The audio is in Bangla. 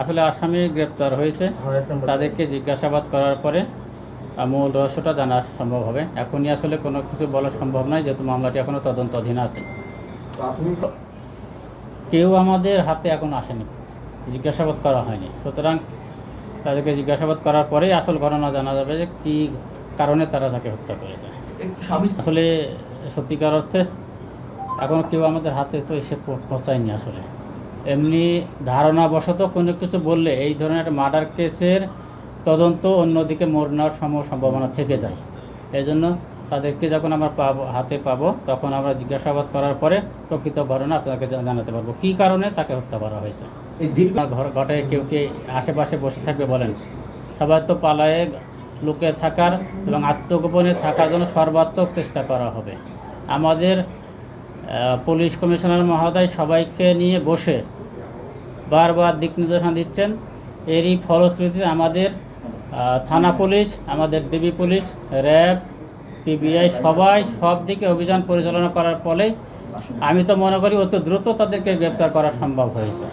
আসলে আসামি গ্রেপ্তার হয়েছে। তাদেরকে জিজ্ঞাসাবাদ করার পরে মূল রহস্যটা জানা সম্ভব হবে। এখনই আসলে কোনো কিছু বলা সম্ভব নয় যেহেতু মামলাটি এখনও তদন্তাধীন আছে। কেউ আমাদের হাতে এখন আসেনি জিজ্ঞাসাবাদ করা হয়নি। সুতরাং তাদেরকে জিজ্ঞাসাবাদ করার পরেই আসল ঘটনা জানা যাবে যে কী কারণে তারা তাকে হত্যা করেছে। আসলে সত্যিকার অর্থে এখনও কেউ আমাদের হাতে তো এসে পৌঁছায়নি আসলে। এমনি ধারণাবশত কোনো কিছু বললে এই ধরনের একটা মার্ডার কেসের তদন্ত অন্যদিকে মোড় নেওয়ার সম- সম্ভাবনা থেকে যায়। এই জন্য তাদেরকে যখন আমরা পাবো হাতে পাবো তখন আমরা জিজ্ঞাসাবাদ করার পরে প্রকৃত ঘটনা আপনাকে জানাতে পারব। কী কারণে তাকে হত্যা করা হয়েছে? এই দীর্ঘ না ঘর ঘটে কেউ কে আশেপাশে বসে থাকবে বলেন? সবাই তো পালায়ে লুকে থাকার এবং আত্মগোপনে থাকার জন্য সর্বাত্মক চেষ্টা করা হবে। আমাদের পুলিশ কমিশনার মহোদয় সবাইকে নিয়ে বসে বারবার দিক নির্দেশনা দিচ্ছেন। এরই ফলশ্রুতিতে আমাদের থানা পুলিশ, আমাদের ডিবি পুলিশ, র্যাব, পিবিআই সবাই সব দিকে অভিযান পরিচালনা করার ফলে আমি তো মনে করি অত দ্রুত তাদেরকে গ্রেপ্তার করা সম্ভব হয়েছে।